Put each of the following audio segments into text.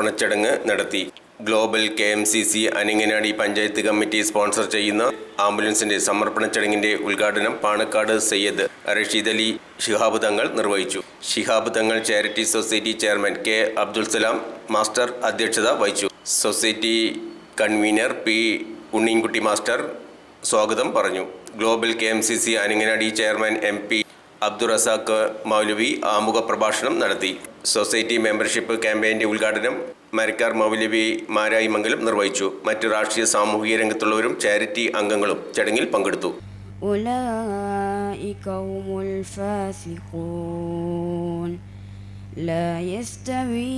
സമർപ്പണ ചടങ്ങ് നടത്തി. Global K M C C Aninganadi panchayat committee sponsor ചെയ്യുന്ന ആംബുലൻസിന്റെ സമർപ്പണ ചടങ്ങിന്റെ ഉദ്ഘാടനം പാണക്കാട് സയ്യദ് റഷീദ് അലി ശിഹാബ് തങ്ങൾ നിർവഹിച്ചു. Shihab Thangal charity society chairman K Abdul Salam master അധ്യക്ഷത വഹിച്ചു. Society convener P Unninkutty master സ്വാഗതം പറഞ്ഞു. Global K M C C Aninganadi chairman M P Abdurazak മൗലവി ആമുഖ പ്രഭാഷണം നടത്തി സൊസൈറ്റി മെമ്പർഷിപ്പ് ക്യാമ്പയിന്റെ ഉദ്ഘാടനം മരക്കാർ മൗലവി മാരായി മംഗലം നിർവഹിച്ചു മറ്റു രാഷ്ട്രീയ സാമൂഹിക രംഗത്തുള്ളവരും ചാരിറ്റി അംഗങ്ങളും ചടങ്ങിൽ പങ്കെടുത്തു أولئك هم الفاسقون لا يستوي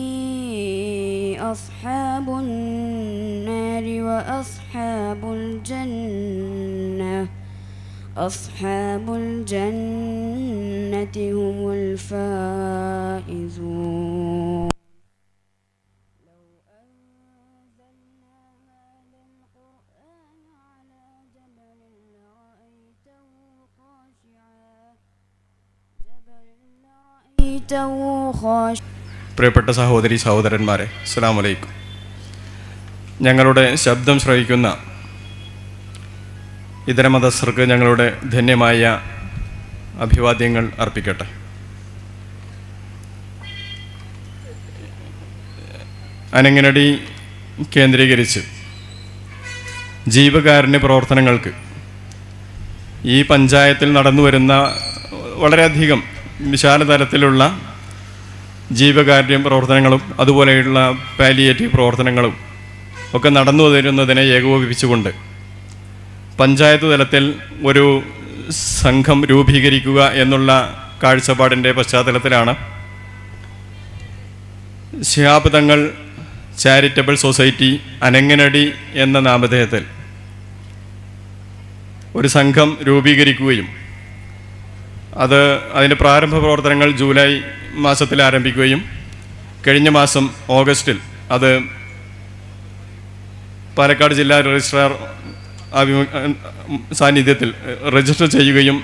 أصحاب النار وأصحاب الجنة أصحاب الجنة هم الفائزون لو أنزلنا هذا القرآن على جبل لرأيته خاشعا جبل لرأيته خاشعا പ്രിയപ്പെട്ട സഹോദരി സഹോദരന്മാരെ അസ്സാം വലൈക്കും ഞങ്ങളുടെ ശബ്ദം ശ്രവിക്കുന്ന ഇതര മതസ്ഥർക്ക് ഞങ്ങളുടെ ധന്യമായ അഭിവാദ്യങ്ങൾ അർപ്പിക്കട്ടെ. അനങ്ങനടി കേന്ദ്രീകരിച്ച് ജീവകാരുണ്യ പ്രവർത്തനങ്ങൾക്ക് ഈ പഞ്ചായത്തിൽ നടന്നു വരുന്ന വളരെയധികം വിശാല തരത്തിലുള്ള ജീവകാരുണ്യ പ്രവർത്തനങ്ങളും അതുപോലെയുള്ള പാലിയേറ്റീവ് പ്രവർത്തനങ്ങളും ഒക്കെ നടന്നു വരുന്നതിനെ ഏകോപിപ്പിച്ചുകൊണ്ട് പഞ്ചായത്ത് തലത്തിൽ ഒരു സംഘം രൂപീകരിക്കുക എന്നുള്ള കാഴ്ചപ്പാടിന്റെ പശ്ചാത്തലത്തിലാണ് ശിഹാബ് തങ്ങൾ ചാരിറ്റബിൾ സൊസൈറ്റി അനങ്ങനടി എന്ന നാമധേയത്തിൽ ഒരു സംഘം രൂപീകരിക്കുകയും അത് അതിന്റെ പ്രാരംഭ പ്രവർത്തനങ്ങൾ ജൂലൈ മാസത്തിൽ ആരംഭിക്കുകയും കഴിഞ്ഞ മാസം ഓഗസ്റ്റിൽ അത് പാലക്കാട് ജില്ലാ രജിസ്ട്രാർ സാന്നിധ്യത്തിൽ രജിസ്റ്റർ ചെയ്യുകയും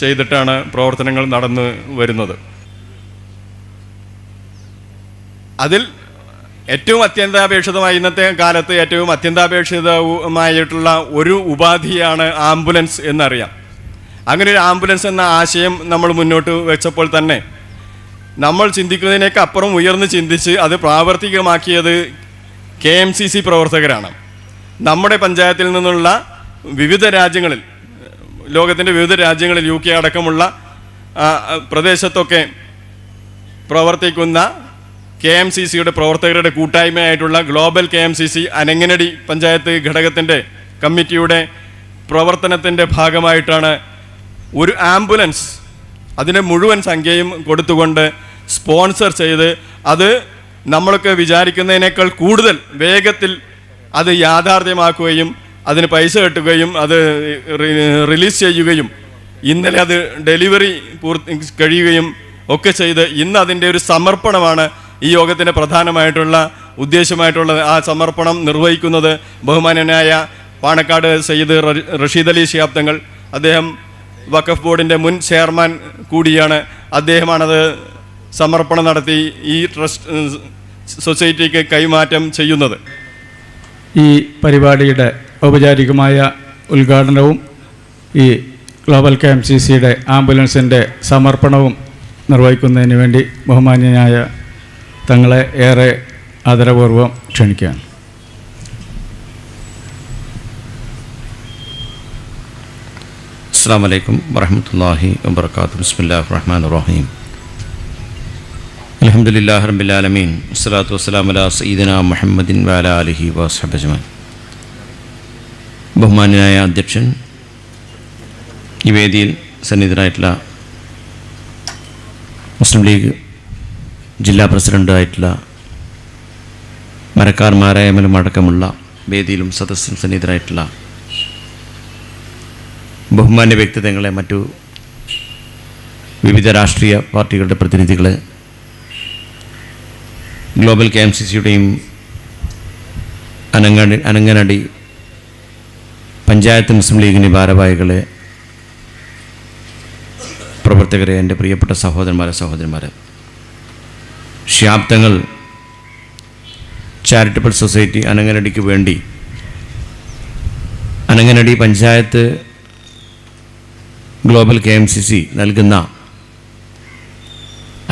ചെയ്തിട്ടാണ് പ്രവർത്തനങ്ങൾ നടന്നു വരുന്നത്. അതിൽ ഏറ്റവും അത്യന്താപേക്ഷിതമായി ഇന്നത്തെ കാലത്ത് ഏറ്റവും അത്യന്താപേക്ഷിതമായിട്ടുള്ള ഒരു ഉപാധിയാണ് ആംബുലൻസ് എന്നറിയാം. അങ്ങനെ ഒരു ആംബുലൻസ് എന്ന ആശയം നമ്മൾ മുന്നോട്ട് വെച്ചപ്പോൾ തന്നെ നമ്മൾ ചിന്തിക്കുന്നതിനേക്ക് അപ്പുറം ഉയർന്ന് ചിന്തിച്ച് അത് പ്രാവർത്തികമാക്കിയത് കെ എം സി സി പ്രവർത്തകരാണ്. നമ്മുടെ പഞ്ചായത്തിൽ നിന്നുള്ള വിവിധ രാജ്യങ്ങളിൽ ലോകത്തിന്റെ വിവിധ രാജ്യങ്ങളിൽ യു കെ അടക്കമുള്ള പ്രദേശത്തൊക്കെ പ്രവർത്തിക്കുന്ന കെ എം സി സിയുടെ പ്രവർത്തകരുടെ കൂട്ടായ്മയായിട്ടുള്ള global K M C C Anangadi panchayat ഘടകത്തിന്റെ കമ്മിറ്റിയുടെ പ്രവർത്തനത്തിന്റെ ഭാഗമായിട്ടാണ് ഒരു ആംബുലൻസ് അതിന്റെ മുഴുവൻ സംഖ്യയും കൊടുത്തുകൊണ്ട് സ്പോൺസർ ചെയ്ത് അത് നമ്മളൊക്കെ വിചാരിക്കുന്നതിനേക്കാൾ കൂടുതൽ വേഗത്തിൽ അത് യാഥാർത്ഥ്യമാക്കുകയും അതിന് പൈസ കെട്ടുകയും അത് റിലീസ് ചെയ്യുകയും ഇന്നലെ അത് ഡെലിവറി പൂർത്തി കഴിയുകയും ഒക്കെ ചെയ്ത് ഇന്ന് അതിന്റെ ഒരു സമർപ്പണമാണ് ഈ യോഗത്തിന്റെ പ്രധാനമായിട്ടുള്ള ഉദ്ദേശമായിട്ടുള്ള ആ സമർപ്പണം നിർവഹിക്കുന്നത് ബഹുമാനനായ പാണക്കാട് സയ്യിദ് റഷീദ് അലി ശിഹാബ് തങ്ങൾ അദ്ദേഹം വഖഫ് ബോർഡിന്റെ മുൻ ചെയർമാൻ കൂടിയാണ് അദ്ദേഹമാണത് സമർപ്പണം നടത്തി ഈ ട്രസ്റ്റ് സൊസൈറ്റിക്ക് കൈമാറ്റം ചെയ്യുന്നത് ഈ പരിപാടിയുടെ ഔപചാരികമായ ഉദ്ഘാടനവും ഈ ഗ്ലോബൽ കെ എം സി സിയുടെ ആംബുലൻസിന്റെ സമർപ്പണവും നിർവഹിക്കുന്നതിന് വേണ്ടി ബഹുമാന്യനായ തങ്ങളെ ഏറെ ആദരപൂർവം ക്ഷണിക്കുകയാണ്. അസ്സാം വലൈക്കും വറഹമത്തല്ലാഹി വബർക്കാത്തു ബിസ്മില്ലാ റഹ്മാൻ റഹീം. അലഹമുല്ലാ ഹർബിലാലമീൻ വസ്സലാത്തു വസ്സലാം അലാ സീദന മുഹമ്മദിൻ വാല അലഹി വസ്ഹബജ്മാൻ ബഹുമാനായ അധ്യക്ഷൻ ഈ വേദിയിൽ സന്നിധനായിട്ടുള്ള മുസ്ലിം ലീഗ് ജില്ലാ പ്രസിഡന്റായിട്ടുള്ള മരക്കാർ മാരായമലും അടക്കമുള്ള വേദിയിലും സദസ്സും സന്നിധനായിട്ടുള്ള ബഹുമാന്യ വ്യക്തിത്വങ്ങളെ മറ്റു വിവിധ രാഷ്ട്രീയ പാർട്ടികളുടെ പ്രതിനിധികളെ ഗ്ലോബൽ കെ എം സി സിയുടെയും അനങ്ങാടി അനങ്ങനടി പഞ്ചായത്ത് മുസ്ലിം ലീഗിന്റെ ഭാരവാഹികളെ പ്രവർത്തകരെ എന്റെ പ്രിയപ്പെട്ട സഹോദരന്മാരെ സഹോദരന്മാരെ ശാബ്ദങ്ങൾ ചാരിറ്റബിൾ സൊസൈറ്റി അനങ്ങനടിക്ക് വേണ്ടി Anangadi panchayat global K M C C നൽകുന്ന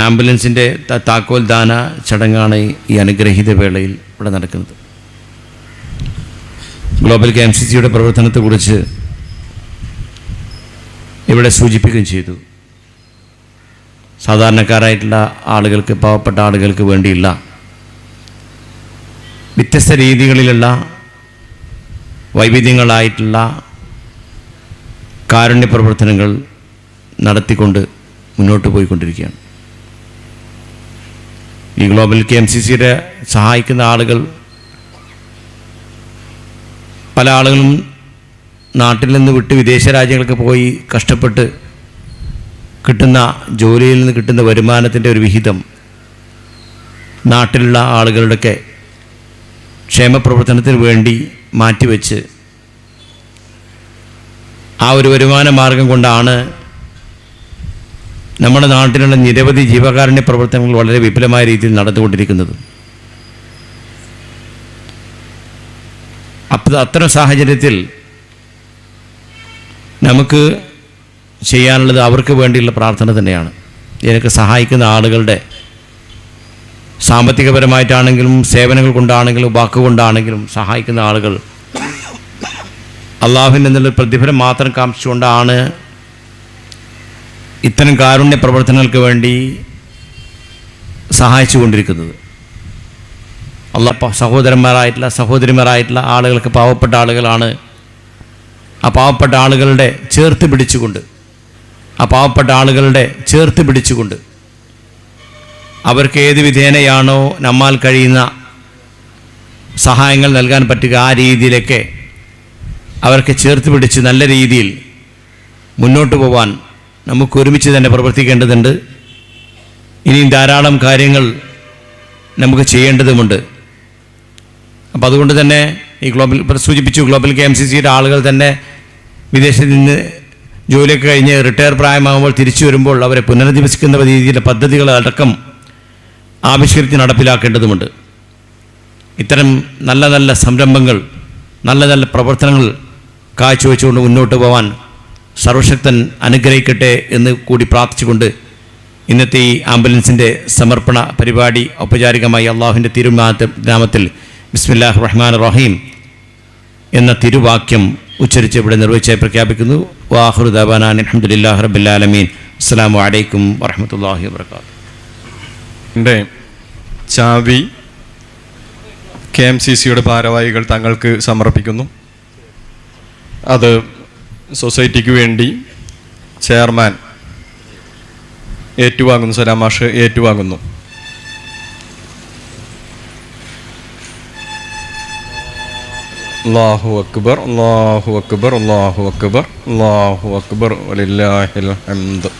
ആംബുലൻസിന്റെ താക്കോൽ ദാന ചടങ്ങാണ് ഈ അനുഗ്രഹീത വേളയിൽ ഇവിടെ നടക്കുന്നത്. ഗ്ലോബൽ കെ എം സി സിയുടെ പ്രവർത്തനത്തെക്കുറിച്ച് ഇവിടെ സൂചിപ്പിക്കുകയും ചെയ്തു. സാധാരണക്കാരായിട്ടുള്ള ആളുകൾക്ക് പാവപ്പെട്ട ആളുകൾക്ക് വേണ്ടിയുള്ള വ്യത്യസ്ത രീതികളിലുള്ള വൈവിധ്യങ്ങളായിട്ടുള്ള കാരുണ്യ പ്രവർത്തനങ്ങൾ നടത്തിക്കൊണ്ട് മുന്നോട്ട് പോയിക്കൊണ്ടിരിക്കുകയാണ്. ഈ ഗ്ലോബൽ കെ എം സി സിയുടെ സഹായിക്കുന്ന ആളുകൾ പല ആളുകളും നാട്ടിൽ നിന്ന് വിട്ട് വിദേശ രാജ്യങ്ങൾക്ക് പോയി കഷ്ടപ്പെട്ട് കിട്ടുന്ന ജോലിയിൽ നിന്ന് കിട്ടുന്ന വരുമാനത്തിന്റെ ഒരു വിഹിതം നാട്ടിലുള്ള ആളുകളുടെയൊക്കെ ക്ഷേമപ്രവർത്തനത്തിന് വേണ്ടി മാറ്റിവെച്ച് ആ ഒരു വരുമാന മാർഗം കൊണ്ടാണ് നമ്മുടെ നാട്ടിലുള്ള നിരവധി ജീവകാരുണ്യ പ്രവർത്തനങ്ങൾ വളരെ വിപുലമായ രീതിയിൽ നടന്നുകൊണ്ടിരിക്കുന്നത്. അപ്പോൾ അത്തരം സാഹചര്യത്തിൽ നമുക്ക് ചെയ്യാനുള്ളത് അവർക്ക് വേണ്ടിയുള്ള പ്രാർത്ഥന തന്നെയാണ്. ഇതിനൊക്കെ സഹായിക്കുന്ന ആളുകളുടെ സാമ്പത്തികപരമായിട്ടാണെങ്കിലും സേവനങ്ങൾ കൊണ്ടാണെങ്കിലും വാക്കുകൊണ്ടാണെങ്കിലും സഹായിക്കുന്ന ആളുകൾ അള്ളാഹുവിന്റെ എന്നുള്ള പ്രതിഫലം മാത്രം കാമിച്ചുകൊണ്ടാണ് ഇത്തരം കാരുണ്യ പ്രവർത്തനങ്ങൾക്ക് വേണ്ടി സഹായിച്ചു കൊണ്ടിരിക്കുന്നത് അല്ല സഹോദരന്മാരായിട്ടുള്ള സഹോദരിമാരായിട്ടുള്ള ആളുകൾക്ക് പാവപ്പെട്ട ആളുകളാണ്. ആ പാവപ്പെട്ട ആളുകളുടെ ചേർത്ത് പിടിച്ചുകൊണ്ട് ആ പാവപ്പെട്ട ആളുകളുടെ ചേർത്ത് പിടിച്ചുകൊണ്ട് അവർക്ക് ഏത് വിധേനയാണോ നമ്മാൽ കഴിയുന്ന സഹായങ്ങൾ നൽകാൻ പറ്റുക ആ രീതിയിലൊക്കെ അവർക്ക് ചേർത്ത് പിടിച്ച് നല്ല രീതിയിൽ മുന്നോട്ട് പോവാൻ നമുക്ക് ഒരുമിച്ച് തന്നെ പ്രവർത്തിക്കേണ്ടതുണ്ട്. ഇനിയും ധാരാളം കാര്യങ്ങൾ നമുക്ക് ചെയ്യേണ്ടതുമുണ്ട്. അപ്പോൾ അതുകൊണ്ട് തന്നെ ഈ ഗ്ലോബൽ സൂചിപ്പിച്ചു ഗ്ലോബൽ കെ എം സി സിയുടെ ആളുകൾ തന്നെ വിദേശത്ത് നിന്ന് ജോലിയൊക്കെ കഴിഞ്ഞ് റിട്ടയർ പ്രായമാകുമ്പോൾ തിരിച്ചു വരുമ്പോൾ അവരെ പുനരധിവസിക്കുന്ന രീതിയിലെ പദ്ധതികൾ അടക്കം ആവിഷ്കരിച്ച് നടപ്പിലാക്കേണ്ടതുമുണ്ട്. ഇത്തരം നല്ല നല്ല സംരംഭങ്ങൾ നല്ല നല്ല പ്രവർത്തനങ്ങൾ കാഴ്ചവെച്ചുകൊണ്ട് മുന്നോട്ട് പോകാൻ സർവശക്തൻ അനുഗ്രഹിക്കട്ടെ എന്ന് കൂടി പ്രാർത്ഥിച്ചുകൊണ്ട് ഇന്നത്തെ ഈ ആംബുലൻസിന്റെ സമർപ്പണ പരിപാടി ഔപചാരികമായി അള്ളാഹുവിന്റെ തിരുനാമത്തെ ഗ്രാമത്തിൽ ബിസ്മില്ലാഹ് റഹ്മാൻ റഹീം എന്ന തിരുവാക്യം ഉച്ചരിച്ച് ഇവിടെ നിർവഹിച്ചായി പ്രഖ്യാപിക്കുന്നു. വാഹുർ ദബാനാൻ റബില്ലാലമീൻ അസ്സാം വലൈക്കും വറഹമത്തല്ലാഹി വാത്തു എന്റെ ചാവി കെ എം സി സിയുടെ ഭാരവാഹികൾ തങ്ങൾക്ക് സമർപ്പിക്കുന്നു. അത് സൊസൈറ്റിക്ക് വേണ്ടി ചെയർമാൻ ഏറ്റുവാങ്ങുന്നു സലാമാഷ് ഏറ്റുവാങ്ങുന്നു. അള്ളാഹു അക്ബർ അള്ളാഹു അക്ബർ അള്ളാഹു അക്ബർ അള്ളാഹു അക്ബർ വലില്ലാഹിൽ ഹംദ്.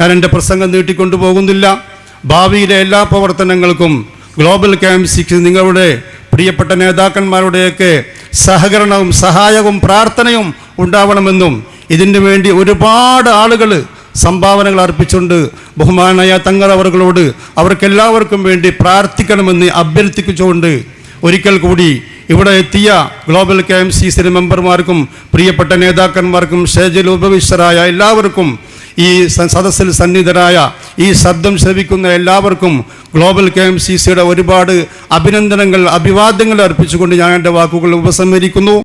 ഞാൻ എന്റെ പ്രസംഗം നീട്ടിക്കൊണ്ടു പോകുന്നില്ല. ഭാവിയിലെ എല്ലാ പ്രവർത്തനങ്ങൾക്കും ഗ്ലോബൽ ക്യാമ്പ് സിക്സ് നിങ്ങളുടെ പ്രിയപ്പെട്ട നേതാക്കന്മാരുടെയൊക്കെ സഹകരണവും സഹായവും പ്രാർത്ഥനയും ഉണ്ടാവണമെന്നും ഇതിനു വേണ്ടി ഒരുപാട് ആളുകൾ സംഭാവനകൾ അർപ്പിച്ചുകൊണ്ട് ബഹുമാനായ തങ്ങൾ അവർകളോട് അവർക്കെല്ലാവർക്കും വേണ്ടി പ്രാർത്ഥിക്കണമെന്ന് അഭ്യർത്ഥിച്ചുകൊണ്ട് ഒരിക്കൽ കൂടി ഇവിടെ എത്തിയ global K M C C മെമ്പർമാർക്കും പ്രിയപ്പെട്ട നേതാക്കന്മാർക്കും ഷേജൽ ഉപവിശ്വരായ എല്ലാവർക്കും ഈ സദസ്സിൽ സന്നിധരായ ഈ ശബ്ദം ശ്രവിക്കുന്ന എല്ലാവർക്കും ഗ്ലോബൽ കെ എം സി സിയുടെ ഒരുപാട് അഭിനന്ദനങ്ങൾ അഭിവാദ്യങ്ങൾ അർപ്പിച്ചുകൊണ്ട് ഞാൻ എന്റെ വാക്കുകൾ ഉപസംഹരിക്കുന്നു.